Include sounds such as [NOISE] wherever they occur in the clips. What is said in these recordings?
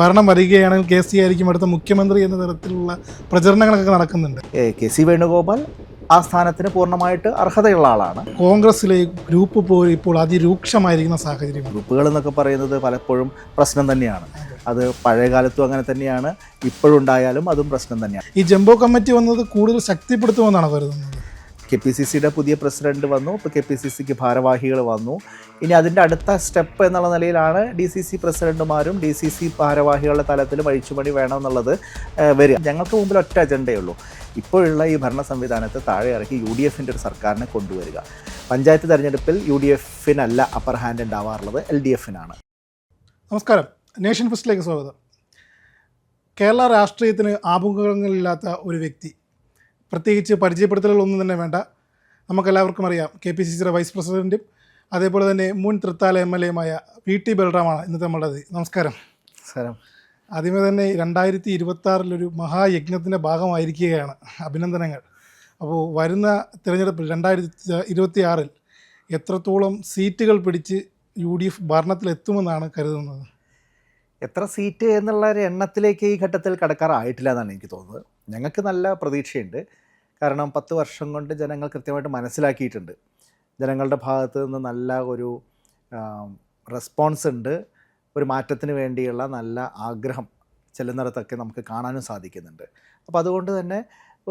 ഭരണം വരികയാണെങ്കിൽ K C ആയിരിക്കും അടുത്ത മുഖ്യമന്ത്രി എന്ന തരത്തിലുള്ള പ്രചരണങ്ങളൊക്കെ നടക്കുന്നുണ്ട്. കെ സി വേണുഗോപാൽ ആ സ്ഥാനത്തിന് പൂർണമായിട്ട് അർഹതയുള്ള ആളാണ്. കോൺഗ്രസിലെ ഗ്രൂപ്പ് പോയി ഇപ്പോൾ അതിരൂക്ഷമായിരിക്കുന്ന സാഹചര്യം ഗ്രൂപ്പുകൾ എന്നൊക്കെ പറയുന്നത് പലപ്പോഴും പ്രശ്നം തന്നെയാണ്. അത് പഴയ കാലത്തും അങ്ങനെ തന്നെയാണ് ഇപ്പോഴുണ്ടായാലും അതും പ്രശ്നം തന്നെയാണ്. ഈ ജംബോ കമ്മിറ്റി വന്നത് കൂടുതൽ ശക്തിപ്പെടുത്തുമെന്നാണ് കരുതുന്നത്. കെ പി സി സിയുടെ പുതിയ പ്രസിഡന്റ് വന്നു ഇപ്പോൾ കെ പി സി സിക്ക് ഭാരവാഹികൾ വന്നു. ഇനി അതിന്റെ അടുത്ത സ്റ്റെപ്പ് എന്നുള്ള നിലയിലാണ് ഡി സി സി പ്രസിഡന്റുമാരും ഡി സി സി ഭാരവാഹികളുടെ തലത്തിൽ അഴിച്ചുപണി വേണം എന്നുള്ളത് വരിക. ഞങ്ങൾക്ക് മുമ്പിൽ ഒറ്റ അജണ്ടയേ ഉള്ളൂ ഇപ്പോഴുള്ള ഈ ഭരണ സംവിധാനത്തെ താഴെ ഇറക്കി യു ഡി എഫിന്റെ ഒരു സർക്കാരിനെ കൊണ്ടുവരിക. പഞ്ചായത്ത് തെരഞ്ഞെടുപ്പിൽ യു ഡി എഫിനല്ല അപ്പർ ഹാൻഡ് ഉണ്ടാവാറുള്ളത് എൽ ഡി എഫിനാണ്. നമസ്കാരം. നേഷൻ ഫസ്റ്റിലേക്ക് സ്വാഗതം. കേരള രാഷ്ട്രീയത്തിന് ആമുഖങ്ങളില്ലാത്ത ഒരു വ്യക്തി പ്രത്യേകിച്ച് പരിചയപ്പെടുത്തലുകളൊന്നും തന്നെ വേണ്ട. നമുക്കെല്ലാവർക്കും അറിയാം കെ പി സി സിയുടെ വൈസ് പ്രസിഡന്റും അതേപോലെ തന്നെ മുൻ തൃത്താല എം എൽ എയുമായ വി ടി ബൽറാമാണ് ഇന്നത്തെ നമ്മളുടെ നമസ്കാരം. നമസ്കാരം. ആദ്യമേ തന്നെ രണ്ടായിരത്തി ഇരുപത്തി ആറിലൊരു മഹായജ്ഞത്തിന്റെ ഭാഗമായിരിക്കുകയാണ് അഭിനന്ദനങ്ങൾ. അപ്പോൾ വരുന്ന തിരഞ്ഞെടുപ്പിൽ രണ്ടായിരത്തി ഇരുപത്തി ആറിൽ എത്രത്തോളം സീറ്റുകൾ പിടിച്ച് യു ഡി എഫ് ഭരണത്തിലെത്തുമെന്നാണ് കരുതുന്നത്? എത്ര സീറ്റ് എന്നുള്ള ഒരു എണ്ണത്തിലേക്ക് ഈ ഘട്ടത്തിൽ കടക്കാറായിട്ടില്ല എന്നാണ് എനിക്ക് തോന്നുന്നത്. ഞങ്ങൾക്ക് നല്ല പ്രതീക്ഷയുണ്ട്. കാരണം പത്ത് വർഷം കൊണ്ട് ജനങ്ങൾ കൃത്യമായിട്ട് മനസ്സിലാക്കിയിട്ടുണ്ട്. ജനങ്ങളുടെ ഭാഗത്ത് നിന്ന് നല്ല ഒരു റെസ്പോൺസ് ഉണ്ട്. ഒരു മാറ്റത്തിന് വേണ്ടിയുള്ള നല്ല ആഗ്രഹം ചെല്ലുന്നിടത്തൊക്കെ നമുക്ക് കാണാനും സാധിക്കുന്നുണ്ട്. അപ്പോൾ അതുകൊണ്ട് തന്നെ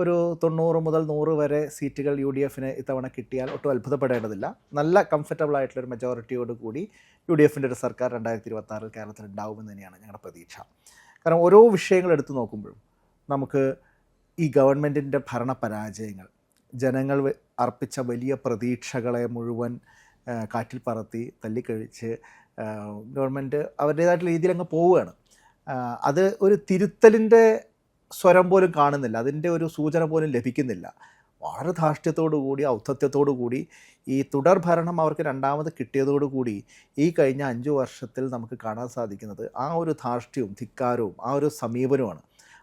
ഒരു തൊണ്ണൂറ് മുതൽ നൂറ് വരെ സീറ്റുകൾ യു ഡി എഫിന് ഇത്തവണ കിട്ടിയാൽ ഒട്ടും അത്ഭുതപ്പെടേണ്ടതില്ല. നല്ല കംഫർട്ടബിൾ ആയിട്ടുള്ളൊരു മെജോറിറ്റിയോട് കൂടി യു ഡി എഫിന്റെ ഒരു സർക്കാർ രണ്ടായിരത്തി ഇരുപത്തി ആറിൽ കേരളത്തിൽ ഉണ്ടാവുമെന്ന് തന്നെയാണ് ഞങ്ങളുടെ പ്രതീക്ഷ. കാരണം ഓരോ വിഷയങ്ങൾ എടുത്തു നോക്കുമ്പോഴും നമുക്ക് ഈ ഗവൺമെന്റിന്റെ ഭരണ പരാജയങ്ങൾ ജനങ്ങൾ അർപ്പിച്ച വലിയ പ്രതീക്ഷകളെ മുഴുവൻ കാറ്റിൽ പറത്തി തല്ലിക്കഴിച്ച് ഗവൺമെന്റ് അവരുടേതായിട്ടുള്ള രീതിയിൽ അങ്ങ് പോവുകയാണ്. അത് ഒരു തിരുത്തലിന്റെ സ്വരം പോലും കാണുന്നില്ല. അതിന്റെ ഒരു സൂചന പോലും ലഭിക്കുന്നില്ല. വളരെ ധാർഷ്ട്യത്തോടു കൂടി ഔദ്ധത്യത്തോടു കൂടി ഈ തുടർ ഭരണം അവർക്ക് രണ്ടാമത് കിട്ടിയതോടു കൂടി ഈ കഴിഞ്ഞ അഞ്ച് വർഷത്തിൽ നമുക്ക് കാണാൻ സാധിക്കുന്നത് ആ ഒരു ധാർഷ്ട്യവും ധിക്കാരവും ആ ഒരു സമീപനവുമാണ്.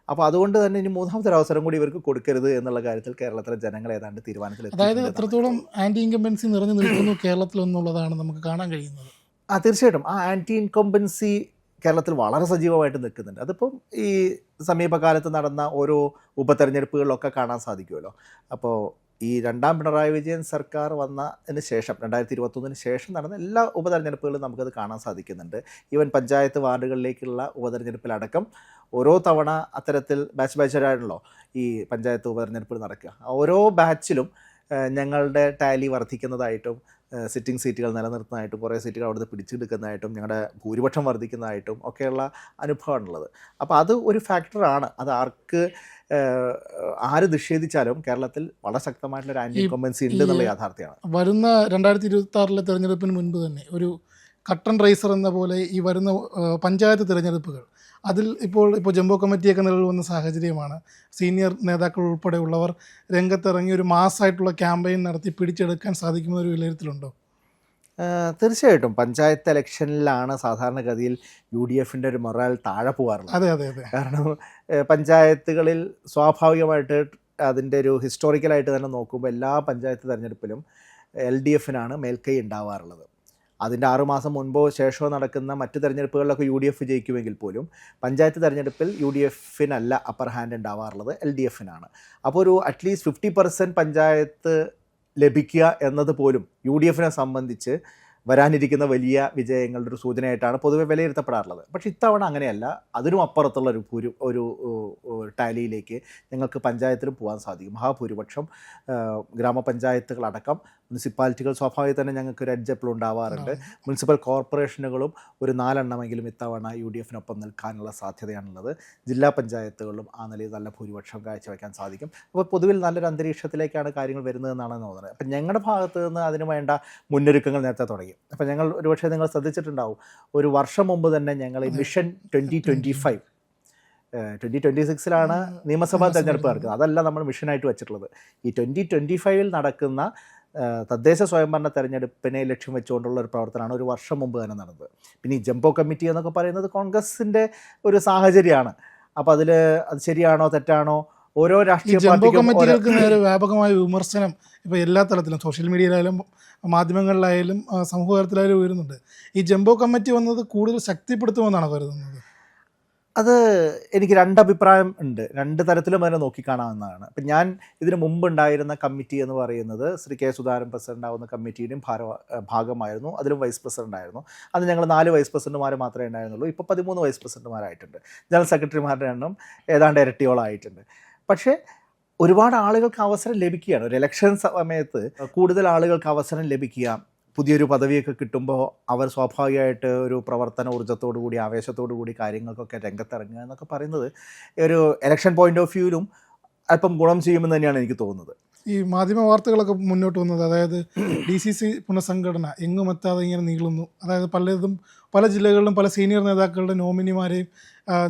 അപ്പോൾ അതുകൊണ്ട് തന്നെ ഇനി മൂന്നാമത്തെ ഒരു അവസരം കൂടി ഇവർക്ക് കൊടുക്കരുത് എന്നുള്ള കാര്യത്തിൽ കേരളത്തിലെ ജനങ്ങൾ ഏതാണ്ട് തീരുമാനത്തിൽ അതായത് എത്രത്തോളം ആന്റി ഇൻകംബൻസി നിറഞ്ഞു നിൽക്കുന്നു കേരളത്തിൽ എന്നുള്ളതാണ് നമുക്ക് കാണാൻ കഴിയുന്നത്. ആ തീർച്ചയായിട്ടും. ആ ആന്റി ഇൻകംബൻസി കേരളത്തിൽ വളരെ സജീവമായിട്ട് നിൽക്കുന്നുണ്ട്. അതിപ്പം ഈ സമീപകാലത്ത് നടന്ന ഓരോ ഉപതെരഞ്ഞെടുപ്പുകളിലൊക്കെ കാണാൻ സാധിക്കുമല്ലോ. അപ്പോൾ ഈ രണ്ടാം പിണറായി വിജയൻ സർക്കാർ വന്നതിന് ശേഷം രണ്ടായിരത്തി ഇരുപത്തൊന്നിന് ശേഷം നടന്ന എല്ലാ ഉപതെരഞ്ഞെടുപ്പുകളും നമുക്കത് കാണാൻ സാധിക്കുന്നുണ്ട്. ഈവൻ പഞ്ചായത്ത് വാർഡുകളിലേക്കുള്ള ഉപതെരഞ്ഞെടുപ്പിലടക്കം ഓരോ തവണ അത്തരത്തിൽ ബാച്ച് ബാച്ചായിട്ടാണല്ലോ ഈ പഞ്ചായത്ത് ഉപതെരഞ്ഞെടുപ്പ് നടക്കുക. ഓരോ ബാച്ചിലും ഞങ്ങളുടെ ടാലി വർദ്ധിക്കുന്നതായിട്ടും സിറ്റിംഗ് സീറ്റുകൾ നിലനിർത്തുന്നതായിട്ടും കുറേ സീറ്റുകൾ അവിടുന്ന് പിടിച്ചെടുക്കുന്നതായിട്ടും ഞങ്ങളുടെ ഭൂരിപക്ഷം വർദ്ധിക്കുന്നതായിട്ടും ഒക്കെയുള്ള അനുഭവമാണുള്ളത്. അപ്പോൾ അത് ഒരു ഫാക്ടറാണ് അത് ആർക്ക് ആര് നിഷേധിച്ചാലും കേരളത്തിൽ വളരെ ശക്തമായിട്ടുള്ള ഒരു ആന്റി കോമ്പൻസി ഇൻകംബൻസി ഉണ്ട് എന്നുള്ള യാഥാർത്ഥ്യമാണ്. വരുന്ന രണ്ടായിരത്തി ഇരുപത്തി ആറിലെ തെരഞ്ഞെടുപ്പിന് മുൻപ് തന്നെ ഒരു കട്ടൺ റൈസർ എന്ന പോലെ ഈ വരുന്ന പഞ്ചായത്ത് തിരഞ്ഞെടുപ്പുകൾ. അതിൽ ഇപ്പോൾ ഇപ്പോൾ ജംബോ കമ്മിറ്റിയൊക്കെ നിലവിൽ വന്ന സാഹചര്യമാണ്. സീനിയർ നേതാക്കൾ ഉൾപ്പെടെയുള്ളവർ രംഗത്തിറങ്ങി ഒരു മാസമായിട്ടുള്ള ക്യാമ്പയിൻ നടത്തി പിടിച്ചെടുക്കാൻ സാധിക്കുന്ന ഒരു വിലയിരുത്തലുണ്ടോ തീർച്ചയായിട്ടും. പഞ്ചായത്ത് ഇലക്ഷനിലാണ് സാധാരണഗതിയിൽ യു ഡി എഫിന്റെ ഒരു മൊറാൽ താഴെ പോകാറുള്ളത്. അതെ അതെ അതെ. കാരണം പഞ്ചായത്തുകളിൽ സ്വാഭാവികമായിട്ട് അതിന്റെ ഒരു ഹിസ്റ്റോറിക്കലായിട്ട് തന്നെ നോക്കുമ്പോൾ എല്ലാ പഞ്ചായത്ത് തിരഞ്ഞെടുപ്പിലും എൽ ഡി എഫിനാണ് മേൽക്കൈ ഉണ്ടാവാറുള്ളത്. അതിന്റെ ആറുമാസം മുൻപോ ശേഷമോ നടക്കുന്ന മറ്റ് തെരഞ്ഞെടുപ്പുകളിലൊക്കെ യു ഡി എഫ് ജയിക്കുമെങ്കിൽ പോലും പഞ്ചായത്ത് തെരഞ്ഞെടുപ്പിൽ യു ഡി എഫിനല്ല അപ്പർ ഹാൻഡ് ഉണ്ടാവാറുള്ളത് എൽ ഡി എഫിനാണ്. അപ്പോൾ ഒരു അറ്റ്ലീസ്റ്റ് ഫിഫ്റ്റി പെർസെന്റ് പഞ്ചായത്ത് ലഭിക്കുക എന്നത് പോലും യു ഡി എഫിനെ സംബന്ധിച്ച് വരാനിരിക്കുന്ന വലിയ വിജയങ്ങളുടെ ഒരു സൂചനയായിട്ടാണ് പൊതുവെ വിലയിരുത്തപ്പെടാറുള്ളത്. പക്ഷേ ഇത്തവണ അങ്ങനെയല്ല. അതിനും അപ്പുറത്തുള്ള ഒരു ഭൂരി ഒരു ടാലിയിലേക്ക് ഞങ്ങൾക്ക് പഞ്ചായത്തിലും പോകാൻ സാധിക്കും. മഹാഭൂരിപക്ഷം ഗ്രാമപഞ്ചായത്തുകളടക്കം മുനിസിപ്പാലിറ്റികൾ സ്വാഭാവികം തന്നെ ഞങ്ങൾക്ക് ഒരു അഡ്ജപ്പിൾ ഉണ്ടാവാറുണ്ട്. മുനിസിപ്പൽ കോർപ്പറേഷനുകളും ഒരു നാലെണ്ണമെങ്കിലും ഇത്തവണ യു ഡി എഫിനൊപ്പം നിൽക്കാനുള്ള സാധ്യതയാണുള്ളത്. ജില്ലാ പഞ്ചായത്തുകളിലും ആ നിലയിൽ നല്ല ഭൂരിപക്ഷം കാഴ്ചവെക്കാൻ സാധിക്കും. അപ്പോൾ പൊതുവിൽ നല്ലൊരു അന്തരീക്ഷത്തിലേക്കാണ് കാര്യങ്ങൾ വരുന്നതെന്നാണ് തോന്നുന്നത്. അപ്പം ഞങ്ങളുടെ ഭാഗത്ത് നിന്ന് അതിന് വേണ്ട മുന്നൊരുക്കങ്ങൾ നേരത്തെ തുടങ്ങി. അപ്പം ഞങ്ങൾ ഒരുപക്ഷെ നിങ്ങൾ ശ്രദ്ധിച്ചിട്ടുണ്ടാവും. ഒരു വർഷം മുമ്പ് തന്നെ ഞങ്ങൾ ഈ mission twenty twenty five twenty twenty സിക്സിലാണ് നിയമസഭാ തെരഞ്ഞെടുപ്പ് നടക്കുന്നത്. അതല്ല നമ്മൾ മിഷനായിട്ട് വെച്ചിട്ടുള്ളത്. ഈ ട്വന്റി ട്വന്റി ഫൈവിൽ നടക്കുന്ന തദ്ദേശ സ്വയംഭരണ തെരഞ്ഞെടുപ്പിനെ ലക്ഷ്യം വെച്ചുകൊണ്ടുള്ള ഒരു പ്രവർത്തനമാണ് ഒരു വർഷം മുമ്പ് തന്നെ നടന്നത്. പിന്നെ ഈ ജംബോ കമ്മിറ്റി എന്നൊക്കെ പറയുന്നത് കോൺഗ്രസിന്റെ ഒരു സാഹചര്യമാണ്. അപ്പോൾ അതിൽ അത് ശരിയാണോ തെറ്റാണോ? ഓരോ രാഷ്ട്രീയ ജംബോ കമ്മിറ്റികൾക്ക് നേരെ വ്യാപകമായ വിമർശനം ഇപ്പോൾ എല്ലാ തലത്തിലും സോഷ്യൽ മീഡിയയിലായാലും മാധ്യമങ്ങളിലായാലും സമൂഹ തലത്തിലായാലും ഉയരുന്നുണ്ട്. ഈ ജംബോ കമ്മിറ്റി വന്നത് കൂടുതൽ ശക്തിപ്പെടുത്തുമെന്നാണ് കരുതുന്നത്. അത് എനിക്ക് രണ്ട് അഭിപ്രായം ഉണ്ട്. രണ്ട് തരത്തിലും അതിനെ നോക്കിക്കാണാവുന്നതാണ്. അപ്പം ഞാൻ ഇതിനു മുമ്പ് ഉണ്ടായിരുന്ന കമ്മിറ്റി എന്ന് പറയുന്നത് ശ്രീ കെ സുധാരൻ പ്രസിഡന്റ് ആവുന്ന കമ്മിറ്റിയുടെയും ഭാര ഭാഗമായിരുന്നു. അതിലും വൈസ് പ്രസിഡന്റ് ആയിരുന്നു. അന്ന് ഞങ്ങൾ നാല് വൈസ് പ്രസിഡന്റുമാർ മാത്രമേ ഉണ്ടായിരുന്നുള്ളൂ. ഇപ്പോൾ പതിമൂന്ന് വൈസ് പ്രസിഡന്റുമാരായിട്ടുണ്ട്. ജനറൽ സെക്രട്ടറിമാരുടെ എണ്ണം ഏതാണ്ട് ഇരട്ടിയോളായിട്ടുണ്ട്. പക്ഷേ ഒരുപാട് ആളുകൾക്ക് അവസരം ലഭിക്കുകയാണ്. ഒരു ഇലക്ഷൻ സമയത്ത് കൂടുതൽ ആളുകൾക്ക് അവസരം ലഭിക്കുക പുതിയൊരു പദവിയൊക്കെ കിട്ടുമ്പോൾ അവർ സ്വാഭാവികമായിട്ട് ഒരു പ്രവർത്തന ഊർജത്തോടു കൂടി ആവേശത്തോടു കൂടി കാര്യങ്ങൾക്കൊക്കെ രംഗത്തിറങ്ങുക എന്നൊക്കെ പറയുന്നത് ഒരു ഇലക്ഷൻ പോയിന്റ് ഓഫ് വ്യൂവിലും അല്പം ഗുണം ചെയ്യുമെന്ന് തന്നെയാണ് എനിക്ക് തോന്നുന്നത്. ഈ മാധ്യമ വാർത്തകളൊക്കെ മുന്നോട്ട് വന്നത്. അതായത് ഡി സി സി പുനഃസംഘടന എങ്ങും എത്താതെ ഇങ്ങനെ നീളുന്നു. അതായത് പലതും പല ജില്ലകളിലും പല സീനിയർ നേതാക്കളുടെ നോമിനിമാരെയും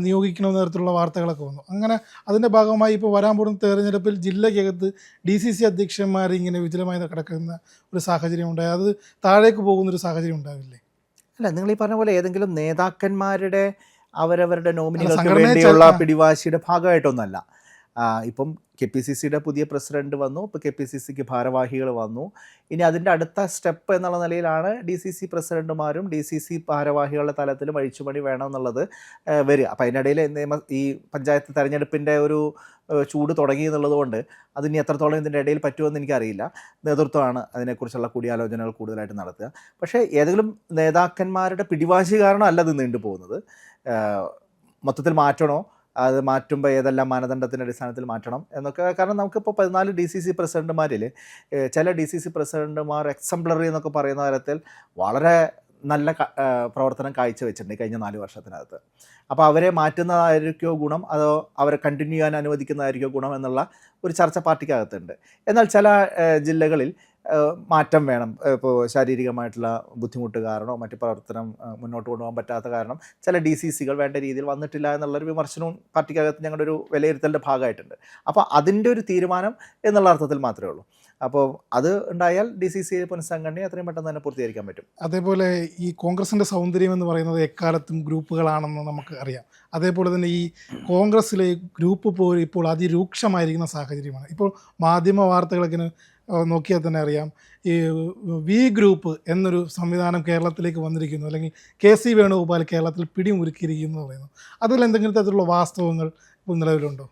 നിയോഗിക്കണമെന്ന തരത്തിലുള്ള വാർത്തകളൊക്കെ വന്നു. അങ്ങനെ അതിന്റെ ഭാഗമായി ഇപ്പോൾ വരാൻ പോകുന്ന തെരഞ്ഞെടുപ്പിൽ ജില്ലയ്ക്കകത്ത് ഡി സി സി അധ്യക്ഷന്മാർ ഇങ്ങനെ വിജലമായി കിടക്കുന്ന ഒരു സാഹചര്യം ഉണ്ടായി. അത് താഴേക്ക് പോകുന്നൊരു സാഹചര്യം ഉണ്ടാവില്ലേ? അല്ല നിങ്ങൾ ഈ പറഞ്ഞ പോലെ ഏതെങ്കിലും നേതാക്കന്മാരുടെ അവരവരുടെ നോമിനികൾക്ക് വേണ്ടിയുള്ള പിടിവാശിയുടെ ഭാഗമായിട്ടൊന്നല്ല. ഇപ്പം കെ പി സി സിയുടെ പുതിയ പ്രസിഡന്റ് വന്നു ഇപ്പോൾ കെ പി സി സിക്ക് ഭാരവാഹികൾ വന്നു. ഇനി അതിന്റെ അടുത്ത സ്റ്റെപ്പ് എന്നുള്ള നിലയിലാണ് ഡി സി സി പ്രസിഡന്റുമാരും ഡി സി സി ഭാരവാഹികളുടെ തലത്തിലും അഴിച്ചുപണി വേണം എന്നുള്ളത് വരിക. അപ്പം അതിനിടയിൽ നിയമ ഈ പഞ്ചായത്ത് തെരഞ്ഞെടുപ്പിന്റെ ഒരു ചൂട് തുടങ്ങി എന്നുള്ളതുകൊണ്ട് അതിനി എത്രത്തോളം ഇതിന്റെ ഇടയിൽ പറ്റുമെന്ന് എനിക്കറിയില്ല. നേതൃത്വമാണ് അതിനെക്കുറിച്ചുള്ള കൂടിയാലോചനകൾ കൂടുതലായിട്ട് നടത്തുക. പക്ഷേ ഏതെങ്കിലും നേതാക്കന്മാരുടെ പിടിവാശി കാരണം അല്ല ഇത് നീണ്ടു പോകുന്നത് ആഹ് മൊത്തത്തിൽ മാറ്റണോ? അത് മാറ്റുമ്പോൾ ഏതെല്ലാം മാനദണ്ഡത്തിന്റെ അടിസ്ഥാനത്തിൽ മാറ്റണം എന്നൊക്കെ. കാരണം നമുക്കിപ്പോൾ പതിനാല് ഡി സി സി പ്രസിഡന്റുമാരിൽ ചില ഡി സി സി പ്രസിഡന്റുമാർ എക്സംപ്ലറി എന്നൊക്കെ പറയുന്ന തരത്തിൽ വളരെ നല്ല പ്രവർത്തനം കാഴ്ചവെച്ചിട്ടുണ്ട് കഴിഞ്ഞ നാല് വർഷത്തിനകത്ത്. അപ്പോൾ അവരെ മാറ്റുന്നതായിരിക്കോ ഗുണം? അതോ അവരെ കണ്ടിന്യൂ ചെയ്യാൻ അനുവദിക്കുന്നതായിരിക്കോ ഗുണം? എന്നുള്ള ഒരു ചർച്ച പാർട്ടിക്കകത്തുണ്ട്. എന്നാൽ ചില ജില്ലകളിൽ മാറ്റം വേണം. ഇപ്പോൾ ശാരീരികമായിട്ടുള്ള ബുദ്ധിമുട്ട് കാരണമോ മറ്റ് പ്രവർത്തനം മുന്നോട്ട് കൊണ്ടുപോകാൻ പറ്റാത്ത കാരണം ചില ഡി സി സികൾ വേണ്ട രീതിയിൽ വന്നിട്ടില്ല എന്നുള്ളൊരു വിമർശനവും പാർട്ടിക്കകത്ത് ഞങ്ങളുടെ ഒരു വിലയിരുത്തലിന്റെ ഭാഗമായിട്ടുണ്ട്. അപ്പോൾ അതിന്റെ ഒരു തീരുമാനം എന്നുള്ള അർത്ഥത്തിൽ മാത്രമേ ഉള്ളൂ. അപ്പോൾ അത് ഉണ്ടായാൽ ഡി സി സി പുനഃസംഘടനയെ അത്രയും പെട്ടെന്ന് തന്നെ പൂർത്തീകരിക്കാൻ പറ്റും. അതേപോലെ ഈ കോൺഗ്രസിന്റെ സൗന്ദര്യം എന്ന് പറയുന്നത് എക്കാലത്തും ഗ്രൂപ്പുകളാണെന്ന് നമുക്ക് അറിയാം. അതേപോലെ തന്നെ ഈ കോൺഗ്രസ്സിലെ ഗ്രൂപ്പ് പോലും ഇപ്പോൾ അതിരൂക്ഷമായിരിക്കുന്ന സാഹചര്യമാണ്. ഇപ്പോൾ മാധ്യമ വാർത്തകളൊക്കെ നോക്കിയാൽ തന്നെ അറിയാം. ഈ വി ഗ്രൂപ്പ് എന്നൊരു സംവിധാനം കേരളത്തിലേക്ക് വന്നിരിക്കുന്നു. അല്ലെങ്കിൽ കെ സി വേണുഗോപാൽ കേരളത്തിൽ പിടിമുറുക്കിയിരിക്കുന്നു എന്ന് പറയുന്നു. അതിൽ എന്തെങ്കിലും തരത്തിലുള്ള വാസ്തവങ്ങൾ ഇപ്പോൾ നിലവിലുണ്ടോ?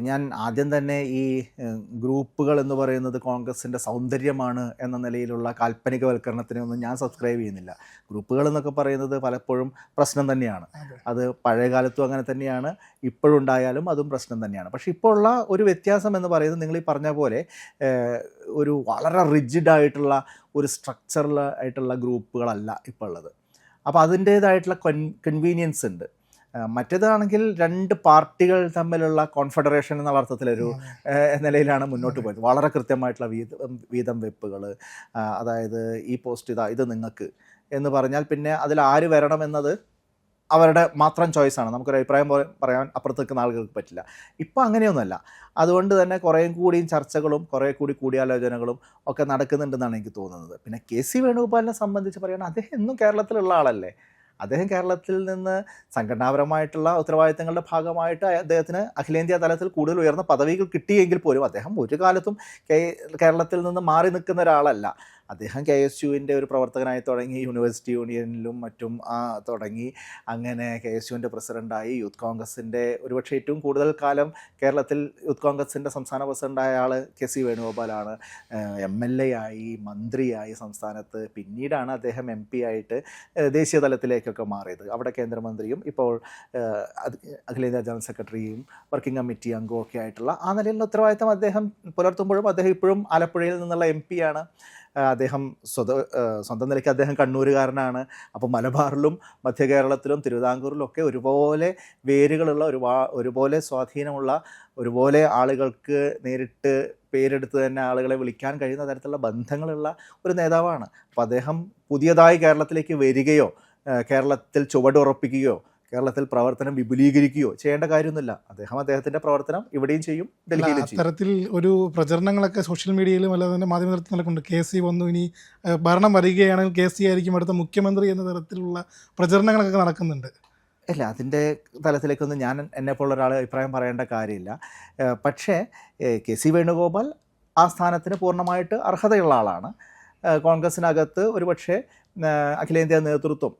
ഞാൻ ആദ്യം തന്നെ ഈ ഗ്രൂപ്പുകൾ എന്ന് പറയുന്നത് കോൺഗ്രസിന്റെ സൗന്ദര്യമാണ് എന്ന നിലയിലുള്ള കാൽപ്പനികവൽക്കരണത്തിനെ ഒന്നും ഞാൻ സബ്സ്ക്രൈബ് ചെയ്യുന്നില്ല. ഗ്രൂപ്പുകൾ എന്നൊക്കെ പറയുന്നത് പലപ്പോഴും പ്രശ്നം തന്നെയാണ്. അത്. പഴയ കാലത്തും അങ്ങനെ തന്നെയാണ് ഇപ്പോഴുണ്ടായാലും അതും പ്രശ്നം തന്നെയാണ്. പക്ഷേ ഇപ്പോൾ ഉള്ള ഒരു വ്യത്യാസം എന്ന് പറയുന്നത് നിങ്ങൾ ഈ പറഞ്ഞ പോലെ ഒരു വളരെ റിജിഡ് ആയിട്ടുള്ള ഒരു സ്ട്രക്ചറൽ ആയിട്ടുള്ള ഗ്രൂപ്പുകളല്ല ഇപ്പോൾ ഉള്ളത് അപ്പോൾ അതിന്റേതായിട്ടുള്ള കൺ കൺവീനിയൻസ് ഉണ്ട്. മറ്റേതാണെങ്കിൽ രണ്ട് പാർട്ടികൾ തമ്മിലുള്ള കോൺഫെഡറേഷൻ എന്നുള്ള അർത്ഥത്തിലൊരു നിലയിലാണ് മുന്നോട്ട് പോയത്. വളരെ കൃത്യമായിട്ടുള്ള വീതം വീതം വെപ്പുകൾ അതായത് ഈ പോസ്റ്റ് ഇതാ ഇത് നിങ്ങൾക്ക് എന്ന് പറഞ്ഞാൽ പിന്നെ അതിൽ ആര് വരണം എന്നത് അവരുടെ മാത്രം ചോയ്സാണ് നമുക്കൊരു അഭിപ്രായം പറയാൻ അപ്പുറത്ത് നിൽക്കുന്ന ആളുകൾക്ക് പറ്റില്ല. ഇപ്പം അങ്ങനെയൊന്നുമല്ല. അതുകൊണ്ട് തന്നെ കുറേ കൂടിയും ചർച്ചകളും കുറേ കൂടി കൂടിയാലോചനകളും ഒക്കെ നടക്കുന്നുണ്ടെന്നാണ് എനിക്ക് തോന്നുന്നത്. പിന്നെ കെ സി വേണുഗോപാലിനെ സംബന്ധിച്ച് പറയുകയാണെങ്കിൽ അദ്ദേഹം എന്നും കേരളത്തിലുള്ള ആളല്ലേ? അദ്ദേഹം കേരളത്തിൽ നിന്ന് സംഘടനാപരമായിട്ടുള്ള ഉത്തരവാദിത്തങ്ങളുടെ ഭാഗമായിട്ട് അദ്ദേഹത്തിന് അഖിലേന്ത്യാ തലത്തിൽ കൂടുതൽ ഉയർന്ന പദവികൾ കിട്ടിയെങ്കിൽ പോലും അദ്ദേഹം ഒരു കാലത്തും കേരളത്തിൽ നിന്ന് മാറി നിൽക്കുന്ന ഒരാളല്ല. അദ്ദേഹം കെ എസ് യുവിന്റെ ഒരു പ്രവർത്തകനായി തുടങ്ങി യൂണിവേഴ്സിറ്റി യൂണിയനിലും മറ്റും ആ, തുടങ്ങി. അങ്ങനെ കെ എസ് യുവിന്റെ പ്രസിഡന്റായി യൂത്ത് കോൺഗ്രസിന്റെ ഒരുപക്ഷെ ഏറ്റവും കൂടുതൽ കാലം കേരളത്തിൽ യൂത്ത് കോൺഗ്രസിന്റെ സംസ്ഥാന പ്രസിഡന്റായ ആൾ കെ സി വേണുഗോപാലാണ്. എം എൽ എ ആയി മന്ത്രിയായി സംസ്ഥാനത്ത്. പിന്നീടാണ് അദ്ദേഹം എം പി ആയിട്ട് ദേശീയ തലത്തിലേക്കൊക്കെ മാറിയത്. അവിടെ കേന്ദ്രമന്ത്രിയും ഇപ്പോൾ അഖിലേന്ത്യാ ജനറൽ സെക്രട്ടറിയും വർക്കിംഗ് കമ്മിറ്റി അംഗവും ഒക്കെ ആയിട്ടുള്ള ആ നിലയിലുള്ള ഉത്തരവാദിത്തം അദ്ദേഹം പുലർത്തുമ്പോഴും അദ്ദേഹം ഇപ്പോഴും ആലപ്പുഴയിൽ നിന്നുള്ള എം പി ആണ്. ഏഹ് അദ്ദേഹം സ്വത സ്വന്തം നിലയ്ക്ക് അദ്ദേഹം കണ്ണൂരുകാരനാണ്. അപ്പോൾ മലബാറിലും മധ്യ കേരളത്തിലും തിരുവിതാംകൂറിലും ഒക്കെ ഒരുപോലെ വേരുകളുള്ള ഒരുപാ ഒരുപോലെ സ്വാധീനമുള്ള ഒരുപോലെ ആളുകൾക്ക് നേരിട്ട് പേരെടുത്ത് തന്നെ ആളുകളെ വിളിക്കാൻ കഴിയുന്ന തരത്തിലുള്ള ബന്ധങ്ങളുള്ള ഒരു നേതാവാണ്. അപ്പോൾ അദ്ദേഹം പുതിയതായി കേരളത്തിലേക്ക് വരികയോ കേരളത്തിൽ ചുവടുറപ്പിക്കുകയോ കേരളത്തിൽ പ്രവർത്തനം വിപുലീകരിക്കുകയോ ചെയ്യേണ്ട കാര്യമൊന്നുമില്ല. അദ്ദേഹം അദ്ദേഹത്തിന്റെ പ്രവർത്തനം ഇവിടെയും ചെയ്യും ഡൽഹിയിലും അത്തരത്തിൽ ഒരു പ്രചരണങ്ങളൊക്കെ സോഷ്യൽ മീഡിയയിലും അല്ലാതെ തന്നെ മാധ്യമതലത്തിൽ നടക്കുന്നുണ്ട്. കെ സി വന്നു ഇനി ഭരണം വരികയാണെങ്കിൽ കെ സി ആയിരിക്കും അടുത്ത മുഖ്യമന്ത്രി എന്ന തരത്തിലുള്ള പ്രചരണങ്ങളൊക്കെ നടക്കുന്നുണ്ട്. ഇല്ല അതിന്റെ തലത്തിലേക്കൊന്നും ഞാൻ എന്നെപ്പോലുള്ള ഒരാൾ അഭിപ്രായം പറയേണ്ട കാര്യമില്ല. പക്ഷേ കെ സി വേണുഗോപാൽ ആ സ്ഥാനത്തിന് പൂർണമായിട്ട് അർഹതയുള്ള ആളാണ്. കോൺഗ്രസ്സിനകത്ത് ഒരുപക്ഷെ അഖിലേന്ത്യാ നേതൃത്വം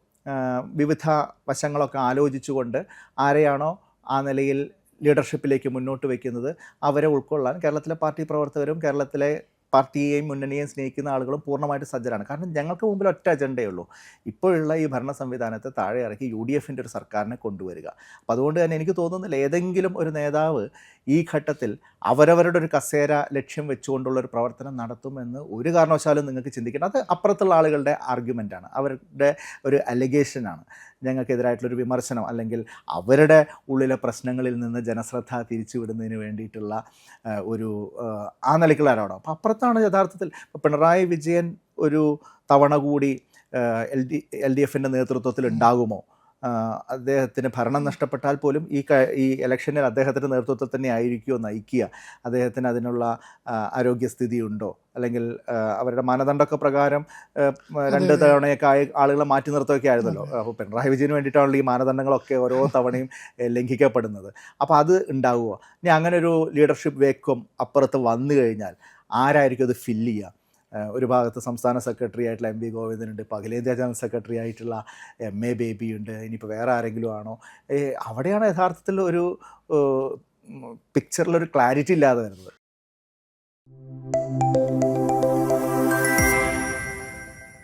വിവിധ വശങ്ങളൊക്കെ ആലോചിച്ചുകൊണ്ട് ആരെയാണോ ആ നിലയിൽ ലീഡർഷിപ്പിലേക്ക് മുന്നോട്ട് വയ്ക്കുന്നത് അവരെ ഉൾക്കൊള്ളാൻ കേരളത്തിലെ പാർട്ടി പ്രവർത്തകരും കേരളത്തിലെ പാർട്ടിയെയും മുന്നണിയെയും സ്നേഹിക്കുന്ന ആളുകളും പൂർണമായിട്ട് സജ്ജരാണ്. കാരണം ഞങ്ങൾക്ക് മുമ്പിൽ ഒറ്റ അജണ്ടയേ ഉള്ളൂ. ഇപ്പോഴുള്ള ഈ ഭരണ സംവിധാനത്തെ താഴെ ഇറക്കി യു ഡി എഫിന്റെ ഒരു സർക്കാരിനെ കൊണ്ടുവരിക. അപ്പം അതുകൊണ്ട് തന്നെ എനിക്ക് തോന്നുന്നില്ല ഏതെങ്കിലും ഒരു നേതാവ് ഈ ഘട്ടത്തിൽ അവരവരുടെ ഒരു കസേര ലക്ഷ്യം വെച്ചുകൊണ്ടുള്ള ഒരു പ്രവർത്തനം നടത്തുമെന്ന് ഒരു കാരണവശാലും നിങ്ങൾക്ക് ചിന്തിക്കണം അത് അപ്പുറത്തുള്ള ആളുകളുടെ ആർഗ്യുമെന്റാണ് അവരുടെ ഒരു അലിഗേഷനാണ് ഞങ്ങൾക്കെതിരായിട്ടുള്ളൊരു വിമർശനം അല്ലെങ്കിൽ അവരുടെ ഉള്ളിലെ പ്രശ്നങ്ങളിൽ നിന്ന് ജനശ്രദ്ധ തിരിച്ചുവിടുന്നതിന് വേണ്ടിയിട്ടുള്ള ഒരു ആ, നിലയ്ക്കുള്ള ആരോടാണ് അപ്പോൾ അപ്പുറത്താണ് യഥാർത്ഥത്തിൽ. പിണറായി വിജയൻ ഒരു തവണ കൂടി എൽ ഡി എൽ ഡി എഫിന്റെ നേതൃത്വത്തിൽ ഉണ്ടാകുമോ? അദ്ദേഹത്തിന് ഭരണം നഷ്ടപ്പെട്ടാൽ പോലും ഈ ക- ഈ ഇലക്ഷനിൽ അദ്ദേഹത്തിന്റെ നേതൃത്വത്തിൽ തന്നെ ആയിരിക്കുമോ നയിക്കുക? അദ്ദേഹത്തിന് അതിനുള്ള ആരോഗ്യസ്ഥിതി ഉണ്ടോ അല്ലെങ്കിൽ അവരുടെ മാനദണ്ഡമൊക്കെ പ്രകാരം രണ്ട് തവണയൊക്കെ ആയി ആളുകളെ മാറ്റി നിർത്തുകയൊക്കെ ആയിരുന്നല്ലോ. അപ്പോൾ പിണറായി വിജയന് വേണ്ടിയിട്ടാണല്ലോ ഈ മാനദണ്ഡങ്ങളൊക്കെ ഓരോ [LAUGHS] തവണയും ലംഘിക്കപ്പെടുന്നത്. അപ്പോൾ അത് ഉണ്ടാവുമോ ഇനി അങ്ങനെ ഒരു ലീഡർഷിപ്പ് വേക്കും അപ്പുറത്ത് വന്നു കഴിഞ്ഞാൽ ആരായിരിക്കും അത് ഫില്ല് ചെയ്യുക? ഒരു ഭാഗത്ത് സംസ്ഥാന സെക്രട്ടറി ആയിട്ടുള്ള എം വി ഗോവിന്ദനുണ്ട് ഇപ്പോൾ അഖിലേന്ത്യാ ജനറൽ സെക്രട്ടറി ആയിട്ടുള്ള എം എ ബേബി ഉണ്ട് ഇനിയിപ്പോൾ വേറെ ആരെങ്കിലും ആണോ? അവിടെയാണ് യഥാർത്ഥത്തിൽ ഒരു പിക്ചറിലൊരു ക്ലാരിറ്റി ഇല്ലാതെ വരുന്നത്.